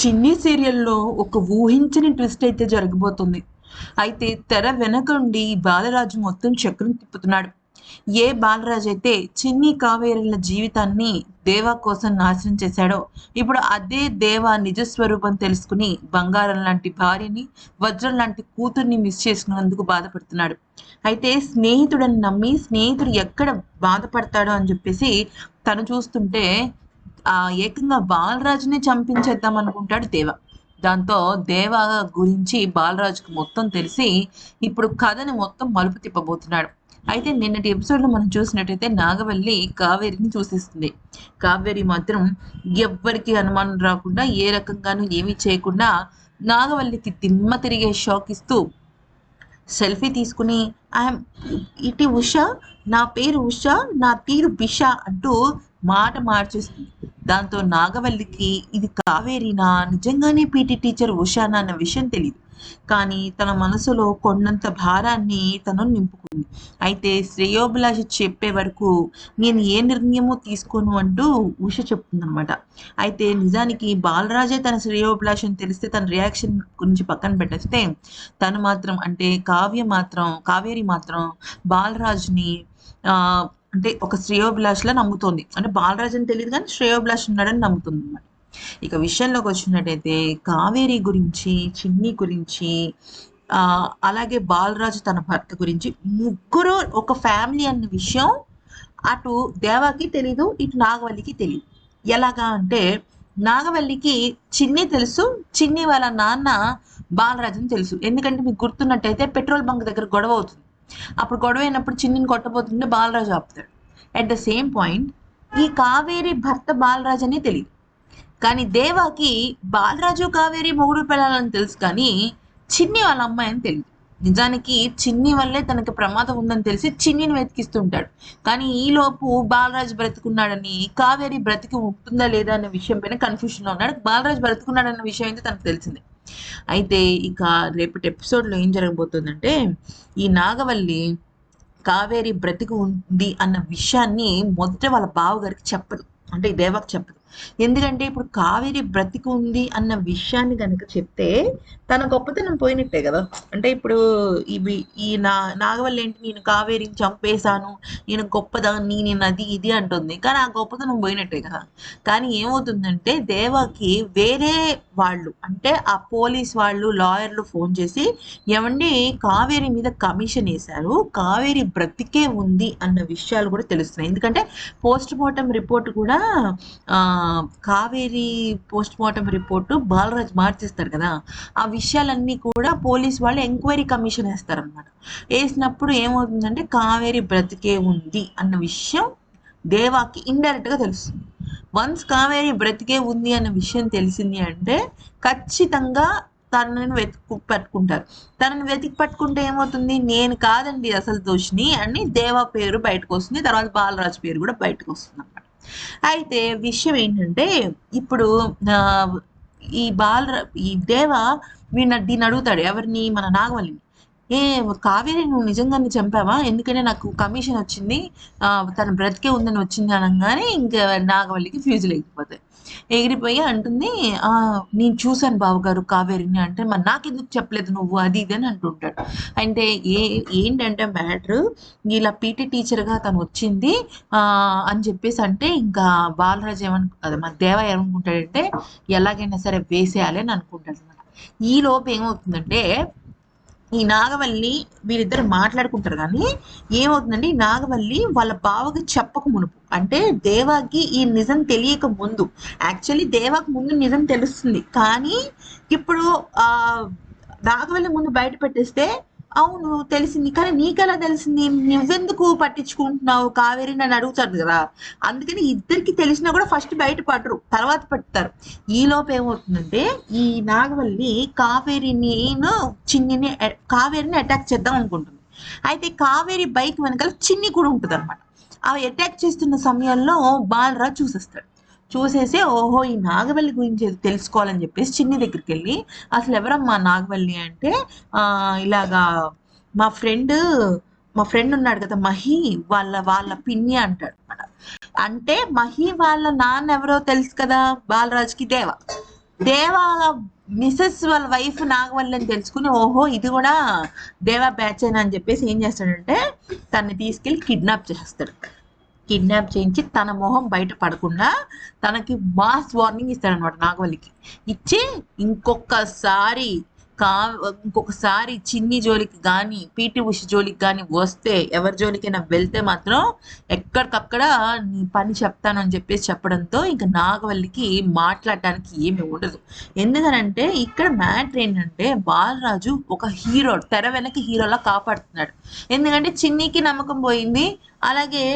చిన్ని సీరియల్లో ఒక ఊహించని ట్విస్ట్ అయితే జరగబోతుంది. అయితే తెర వెనకండి బాలరాజు మొత్తం చక్రం తిప్పుతున్నాడు. ఏ బాలరాజు అయితే చిన్ని కావేరుల జీవితాన్ని దేవా కోసం నాశనం చేశాడో ఇప్పుడు అదే దేవా నిజస్వరూపం తెలుసుకుని బంగారం లాంటి భార్యని వజ్రం లాంటి కూతుర్ని మిస్ చేసుకున్నందుకు బాధపడుతున్నాడు. అయితే స్నేహితుడని నమ్మి స్నేహితుడు ఎక్కడ బాధపడతాడో అని చెప్పేసి తను చూస్తుంటే ఏకంగా బాలరాజుని చంపించేద్దాం అనుకుంటాడు దేవ. దాంతో దేవ గురించి బాలరాజుకు మొత్తం తెలిసి ఇప్పుడు కథని మొత్తం మలుపు తిప్పబోతున్నాడు. అయితే నిన్నటి ఎపిసోడ్లో మనం చూసినట్టయితే నాగవల్లి కావేరిని చూసేస్తుంది. కావేరి మాత్రం ఎవ్వరికి అనుమానం రాకుండా ఏ రకంగానూ ఏమీ చేయకుండా నాగవల్లికి దిమ్మ తిరిగే షాక్ ఇస్తూ సెల్ఫీ తీసుకుని ఐఎమ్ ఇటు ఉష నా పేరు ఉష నా తీరు బిష అంటూ మాట మార్చేస్తుంది దాంతో నాగవల్లికి ఇది కావేరీనా? నిజంగానే పీటీ టీచర్ ఉషానా అన్న విషయం తెలియదు కానీ తన మనసులో కొండంత భారాన్ని తను నింపుకుంది. అయితే శ్రేయోభిలాష చెప్పే వరకు నేను ఏ నిర్ణయమో తీసుకోను అంటూ ఉష చెప్తుందనమాట అయితే నిజానికి బాలరాజే తన శ్రేయోభిలాషను తెలిస్తే తన రియాక్షన్ గురించి పక్కన పెట్టేస్తే తను మాత్రం అంటే కావ్య మాత్రం కావేరి మాత్రం బాలరాజుని అంటే ఒక శ్రేయోభిలాష్లా నమ్ముతోంది. అంటే బాలరాజు అని తెలియదు కానీ శ్రేయోభిలాష్ ఉన్నాడని నమ్ముతుంది అనమాట ఇక విషయంలోకి వచ్చినట్టయితే కావేరి గురించి చిన్ని గురించి అలాగే బాలరాజు తన భర్త గురించి ముగ్గురు ఒక ఫ్యామిలీ అన్న విషయం అటు దేవాకి తెలీదు ఇటు నాగవల్లికి తెలియదు ఎలాగా అంటే నాగవల్లికి చిన్ని తెలుసు చిన్ని వాళ్ళ నాన్న బాలరాజుని తెలుసు. ఎందుకంటే మీకు గుర్తున్నట్టయితే పెట్రోల్ బంక్ దగ్గర గొడవ అవుతుంది. అప్పుడు గొడవ అయినప్పుడు చిన్నిని కొట్టబోతుంటే బాలరాజు ఆపుతాడు. అట్ ద సేమ్ పాయింట్ ఈ కావేరి భర్త బాలరాజు అని తెలియదు. కానీ దేవాకి బాలరాజు కావేరి మొగుడు పిల్లలని తెలుసు కానీ చిన్ని వాళ్ళ అమ్మాయి అని తెలియదు. నిజానికి చిన్ని వల్లే తనకి ప్రమాదం ఉందని తెలిసి చిన్నిని వెతికిస్తుంటాడు. కానీ ఈలోపు బాలరాజు బ్రతుకున్నాడని కావేరి బ్రతికి ఉంటుందా లేదా అనే విషయం పైన కన్ఫ్యూషన్లో ఉన్నాడు. బాలరాజు బ్రతుకున్నాడన్న విషయం అయితే తనకు తెలిసిందే. అయితే ఇక రేపటి ఎపిసోడ్లో ఏం జరగబోతుందంటే ఈ నాగవల్లి కావేరి బ్రతికి ఉంది అన్న విషయాన్ని మొదట వాళ్ళ బావగారికి చెప్పదు. అంటే దేవకు చెప్పదు. ఎందుకంటే ఇప్పుడు కావేరి బ్రతికి ఉంది అన్న విషయాన్ని కనుక చెప్తే తన గొప్పతనం పోయినట్టే కదా. అంటే ఇప్పుడు ఇవి ఈ నా నాగవల్లి ఏంటి నేను కావేరిని చంపేశాను నేను గొప్పదాన్ని నేను అది ఇది అంటుంది. కానీ ఆ గొప్పతనం పోయినట్టే కదా. కానీ ఏమవుతుందంటే దేవాకి వేరే వాళ్ళు అంటే ఆ పోలీస్ వాళ్ళు లాయర్లు ఫోన్ చేసి ఏమండి కావేరి మీద కమిషన్ వేశారు కావేరి బ్రతికే ఉంది అన్న విషయాలు కూడా తెలుస్తున్నాయి. ఎందుకంటే పోస్ట్ మార్టం రిపోర్ట్ కూడా Kaveri post mortem report Balraj మార్చేస్తారు కదా ఆ విషయాలన్నీ కూడా పోలీస్ వాళ్ళు ఎంక్వైరీ కమిషన్ వేస్తారనమాట వేసినప్పుడు ఏమవుతుందంటే కావేరి బ్రతికే ఉంది అన్న విషయం దేవాకి ఇండైరెక్ట్గా తెలుస్తుంది. వన్స్ కావేరి బ్రతికే ఉంది అన్న విషయం తెలిసింది అంటే ఖచ్చితంగా తనని వెతుకు పట్టుకుంటారు. తనని వెతికి పట్టుకుంటే ఏమవుతుంది? నేను కాదండి అసలు దోషిని అని దేవా పేరు బయటకు వస్తుంది తర్వాత బాలరాజు పేరు కూడా బయటకు వస్తుంది. అయితే విషయం ఏంటంటే ఇప్పుడు ఈ బాల ఈ దేవ వీణ దీన్ని అడుగుతాడు ఎవరిని? మన నాగవల్లిని. ఏ కావేరి నువ్వు నిజంగానే చంపావా? ఎందుకంటే నాకు కమిషన్ వచ్చింది. తన బ్రతికే ఉందని వచ్చింది అనగానే ఇంకా నాగవల్లికి ఫ్యూజులు ఎగిరిపోతాయి. ఎగిరిపోయి అంటుంది నేను చూశాను బావగారు కావేరిని అంటే మరి నాకెందుకు చెప్పలేదు నువ్వు? అది ఇది అని అంటుంటాడు. అంటే ఏ ఏంటంటే మ్యాటర్ ఇలా పీటీ టీచర్గా తను వచ్చింది అని చెప్పేసి అంటే ఇంకా బాలరాజు ఏమను అదే మన దేవ ఏమనుకుంటాడంటే ఎలాగైనా సరే వేసేయాలి అని అనుకుంటాడు అనమాట. ఈ లోపు ఏమవుతుందంటే ఈ నాగవల్లి వీరిద్దరు మాట్లాడుకుంటారు కానీ ఏమవుతుందండి నాగవల్లి వాళ్ళ బావకి చెప్పక మునుపు అంటే దేవాకి ఈ నిజం తెలియక ముందు యాక్చువల్లీ దేవాకి ముందు నిజం తెలుస్తుంది. కానీ ఇప్పుడు ఆ నాగవల్లి ముందు బయట పెట్టేస్తే అవును తెలిసింది. కానీ నీకెలా తెలిసింది? నువ్వెందుకు పట్టించుకుంటున్నావు? కావేరి నన్ను అడుగుతాడు కదా. అందుకని ఇద్దరికి తెలిసినా కూడా ఫస్ట్ బయట పడరు తర్వాత పట్టుతారు. ఈ ఏమవుతుందంటే ఈ నాగవల్లి కావేరిని చిన్నిని కావేరిని అటాక్ చేద్దాం అనుకుంటుంది. అయితే కావేరి బైక్ వెనకాల చిన్ని కూడా ఉంటుంది అనమాట అవి అటాక్ చేస్తున్న సమయంలో బాలరాజు చూసేస్తాడు. చూసేసి ఓహో ఈ నాగవల్లి గురించి తెలుసుకోవాలని చెప్పేసి చిన్ని దగ్గరికి వెళ్ళి అసలు ఎవరమ్మా నాగవల్లి అంటే? ఇలాగా మా ఫ్రెండ్ మా ఫ్రెండ్ ఉన్నాడు కదా మహి వాళ్ళ వాళ్ళ పిన్ని అంటాడు అనమాట అంటే మహి వాళ్ళ నాన్న ఎవరో తెలుసు కదా బాలరాజుకి దేవ. దేవా మిసెస్ వాళ్ళ వైఫ్ నాగవల్లి అని తెలుసుకుని ఓహో ఇది కూడా దేవా బ్యాచ్ అని చెప్పేసి ఏం చేస్తాడంటే తన్ని తీసుకెళ్ళి కిడ్నాప్ చేస్తాడు కిడ్నాప్ చేయించి తన మొహం బయట పడకుండా తనకి మాస్ వార్నింగ్ ఇస్తాడనమాట నాగవల్లికి. ఇచ్చి ఇంకొకసారి కా ఇంకొకసారి చిన్ని జోలికి కానీ పీటి ఉష జోలికి కానీ వస్తే ఎవరి జోలికైనా వెళ్తే మాత్రం ఎక్కడికక్కడ నీ పని చెప్తాను అని చెప్పేసి చెప్పడంతో ఇంకా నాగవల్లికి మాట్లాడటానికి ఏమి ఉండదు. ఎందుకనంటే ఇక్కడ మ్యాటర్ ఏంటంటే బాలరాజు ఒక హీరో తెర వెనక హీరోలా కాపాడుతున్నాడు. ఎందుకంటే చిన్నికి నమ్మకం పోయింది అలాగే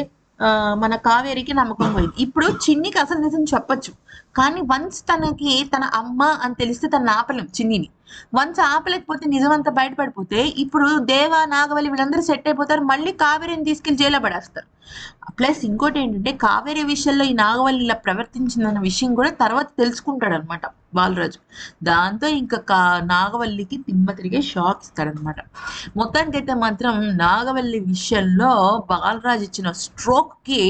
మన కావేరికి నమ్మకం పోయింది. ఇప్పుడు చిన్నికి అసలు నిజం చెప్పొచ్చు. కానీ వన్స్ తనకి తన అమ్మ అని తెలిస్తే తను ఆపలేం చిన్నిని. వన్స్ ఆపలేకపోతే నిజం అంతా బయటపడిపోతే ఇప్పుడు దేవ నాగవల్లి వీళ్ళందరూ సెట్ అయిపోతారు మళ్ళీ కావేరిని తీసుకెళ్ళి జైల్లో పడేస్తారు. ప్లస్ ఇంకోటి ఏంటంటే కావేరి విషయంలో ఈ నాగవల్లి ఇలా ప్రవర్తించిందన్న విషయం కూడా తర్వాత తెలుసుకుంటాడు అనమాట బాలరాజు. దాంతో ఇంకా కా నాగవల్లికి తిమ్మ తిరిగే షాక్ ఇస్తాడనమాట. మొత్తానికైతే మాత్రం నాగవల్లి విషయంలో బాలరాజు ఇచ్చిన స్ట్రోక్కి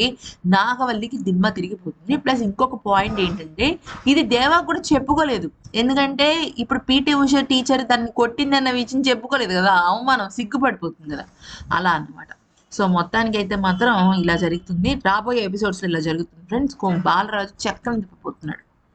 నాగవల్లికి దిమ్మ తిరిగిపోతుంది. ప్లస్ ఇంకొక పాయింట్ ఏంటంటే ఇది దేవా కూడా చెప్పుకోలేదు. ఎందుకంటే ఇప్పుడు పీటీ ఉష టీచర్ దాన్ని కొట్టిందన్న విషయం చెప్పుకోలేదు కదా అవమానం సిగ్గుపడిపోతుంది కదా. అలా అన్నమాట. సో మొత్తానికి అయితే మాత్రం ఇలా జరుగుతుంది. రాబోయే ఎపిసోడ్స్ ఇలా జరుగుతుంది. ఫ్రెండ్స్ బాలరాజు చక్రం తిప్పిపోతున్నాడు